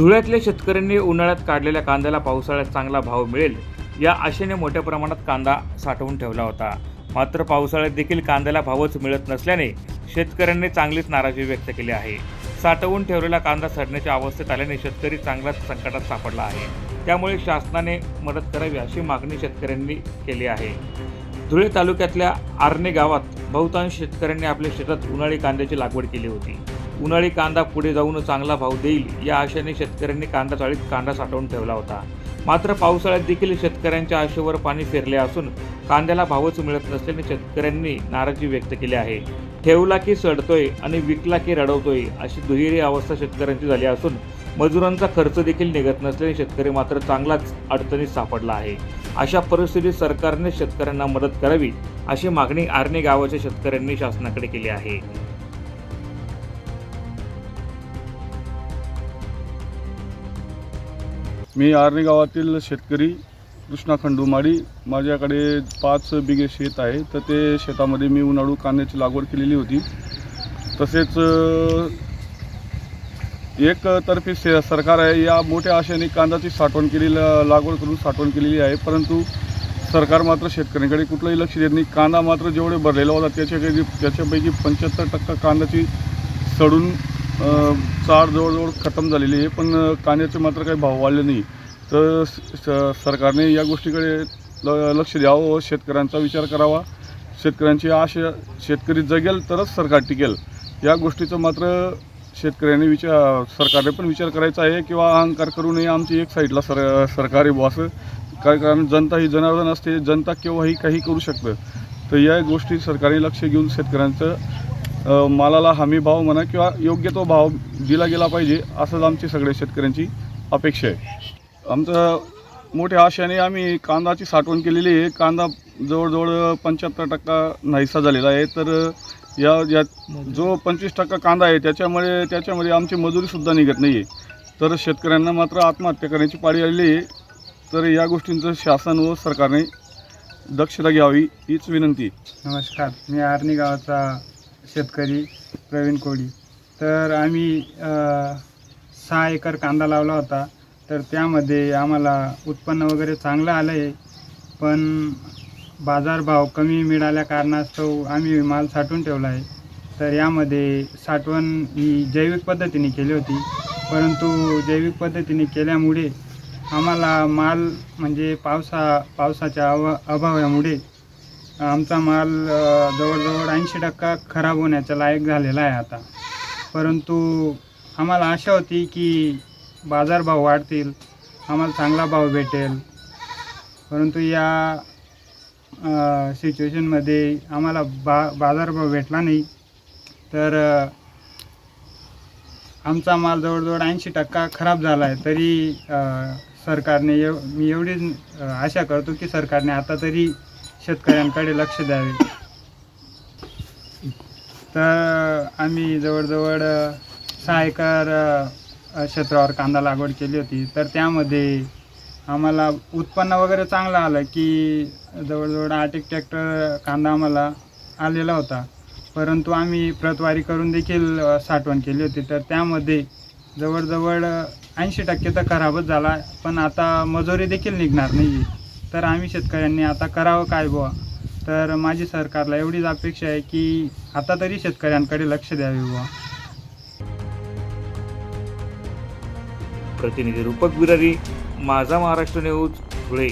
धुळ्यातल्या शेतकऱ्यांनी उन्हाळ्यात काढलेल्या कांद्याला पावसाळ्यात चांगला भाव मिळेल या आशेने मोठ्या प्रमाणात कांदा साठवून ठेवला होता. मात्र पावसाळ्यात देखील कांद्याला भावच मिळत नसल्याने शेतकऱ्यांनी चांगलीच नाराजी व्यक्त केली आहे. साठवून ठेवलेला कांदा सडण्याच्या अवस्थेत आल्याने शेतकरी चांगलाच संकटात सापडला आहे. त्यामुळे शासनाने मदत करावी अशी मागणी शेतकऱ्यांनी केली आहे. धुळे तालुक्यातल्या आर्णे गावात बहुतांश शेतकऱ्यांनी आपल्या शेतात उन्हाळी कांद्याची लागवड केली होती. उन्हाळी कांदा पुढे जाऊन चांगला भाव देईल या आशेने शेतकऱ्यांनी कांदा चाळीत कांदा साठवून ठेवला होता. मात्र पावसाळ्यात देखील शेतकऱ्यांच्या आशेवर पाणी फिरले असून कांद्याला भावच मिळत नसल्याने शेतकऱ्यांनी नाराजी व्यक्त केली आहे. ठेवला की सडतोय आणि विकला की रडवतोय अशी दुहेरी अवस्था शेतकऱ्यांची झाली असून मजुरांचा खर्च देखील निघत नसल्याने शेतकरी मात्र चांगलाच अडचणीत सापडला आहे. अशा परिस्थितीत सरकारने शेतकऱ्यांना मदत करावी अशी मागणी आर्णे गावाच्या शेतकऱ्यांनी शासनाकडे केली आहे. मी आर्णी गावातील शेतकरी कृष्णा खंडुमाडी. माझ्याकडे पाच बिघे शेत आहे. तर ते शेतामध्ये मी उन्हाळू कांद्याची लागवड केलेली होती. तसेच एक तर्फे से सरकार आहे. या मोठ्या आशेने कांद्याची साठवण केलेली लागवड करून साठवण केलेली आहे. परंतु सरकार मात्र शेतकऱ्यांकडे कुठलंही लक्ष देत नाही. कांदा मात्र जेवढे भरलेला होता त्याच्यापैकी त्याच्यापैकी पंच्याहत्तर टक्का कांद्याची सडून चाळ जवळजवळ खतम झालेली आहे पण कांद्याचे मात्र काही भाव वाढले नाही. तर स- सरकारने या गोष्टीकडे ल लक्ष द्यावं व शेतकऱ्यांचा विचार करावा. शेतकऱ्यांची आशा शेतकरी जगेल तरच सरकार टिकेल. या गोष्टीचं मात्र शेतकऱ्यांनी विचार सरकारने पण विचार करायचा आहे किंवा अहंकार करू नये आमची एक साईडला सर सरकारी बॉस काय कारण जनता ही जनार्दन असते जनता केव्हाही काही करू शकतं. तर या गोष्टी सरकारने लक्ष घेऊन शेतकऱ्यांचं मालाला हमी भाव म्हणा किंवा योग्य तो भाव दिला गेला पाहिजे असंच आमची सगळ्या शेतकऱ्यांची अपेक्षा आहे. आमचं मोठ्या आशेने आम्ही कांदाची साठवण केलेली आहे. कांदा जवळजवळ पंच्याहत्तर टक्का नाहीसा झालेला आहे. तर या या जो पंचवीस टक्का कांदा आहे त्याच्यामुळे त्याच्यामध्ये आमची मजुरीसुद्धा निघत नाही आहे तर शेतकऱ्यांना मात्र आत्महत्या करण्याची पाळी आलेली आहे. तर या गोष्टींचं शासन व सरकारने दक्षता घ्यावी हीच विनंती नमस्कार. मी आर्णी गावाचा शेतकरी प्रवीण कोळी. तर आम्ही सहा एकर कांदा लावला होता. तर त्यामध्ये आम्हाला उत्पन्न वगैरे चांगलं आलं आहे पण बाजारभाव कमी मिळाल्या कारणास्तव आम्ही माल साठवून ठेवला आहे तर यामध्ये साठवण ही जैविक पद्धतीने केली होती. परंतु जैविक पद्धतीने केल्यामुळे आम्हाला माल म्हणजे पावसा पावसाच्या अव अभावामुळे आमचा माल जवळजवळ ऐंशी टक्का खराब होण्याच्या लायक झालेला आहे आता. परंतु आम्हाला आशा होती की बाजारभाव वाढतील आम्हाला चांगला भाव भेटेल. परंतु या सिच्युएशनमध्ये आम्हाला बा बाजारभाव भेटला नाही. तर आमचा माल जवळजवळ ऐंशी टक्का खराब झाला आहे. तरी सरकारने एव मी एवढीच आशा करतो की सरकारने आता तरी शेतकऱ्यांकडे लक्ष द्यावे. तर आम्ही जवळजवळ सहा एकर क्षेत्रावर कांदा लागवड केली होती. तर त्यामध्ये आम्हाला उत्पन्न वगैरे चांगलं आलं की जवळजवळ आठ एक ट्रॅक्टर कांदा आम्हाला आलेला होता. परंतु आम्ही प्रतवारी करून देखील साठवण केली होती. तर त्यामध्ये जवळजवळ ऐंशी टक्के तर खराबच झाला. पण आता मजुरी देखील निघणार नाही तर आम्ही शेतकऱ्यांनी आता करावं काय बुवा? तर माझी सरकारला एवढीच अपेक्षा आहे की आता तरी शेतकऱ्यांकडे लक्ष द्यावे बुवा. प्रतिनिधी रूपक बिरारी माझा महाराष्ट्र न्यूज धुळे.